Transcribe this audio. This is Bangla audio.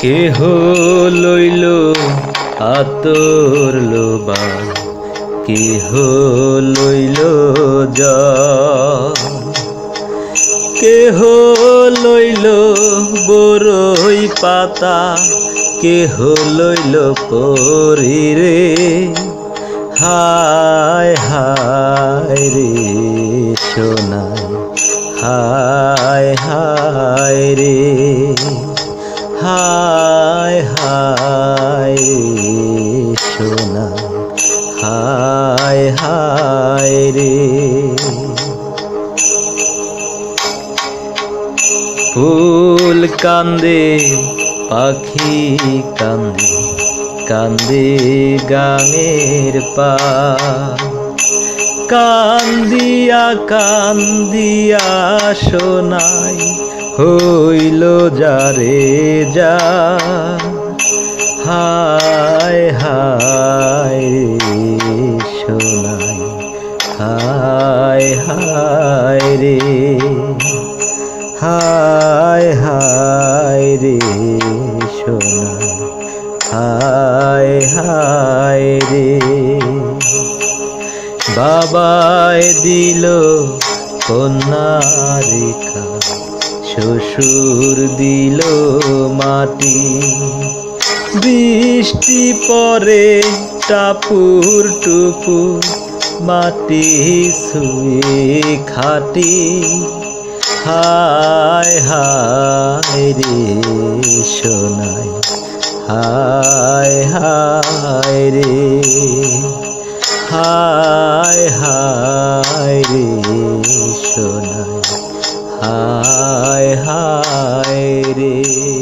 কেহ লইল আতর লোবা, কেহ লইল যা। কেহ লইল বরই পাতা, কেহ লইল পরিরে হায় হায় রে সোনাই, হায় হায় রে। হায় হায় রে সোনাই হায় হায় রে। ফুল কান্দে, পাখি কান্দে কান্দে গাঙের পা। কান্দিয়া কান্দিয়া শোনাই হইল যারে যা। হায় হায় রে শোনাই হায় হায় রে। হায় হায় রে সোনা হায় হায় রে। বাবায় দিল কন্যা রেখা। শ্বশুর দিল মাটি। বৃষ্টি পরে টাপুর টুপুর মাটি শুয়ে খাটি। হায় হায় রে সোনাই, হায় হায় রে। হায় হায় হায় হায় রে।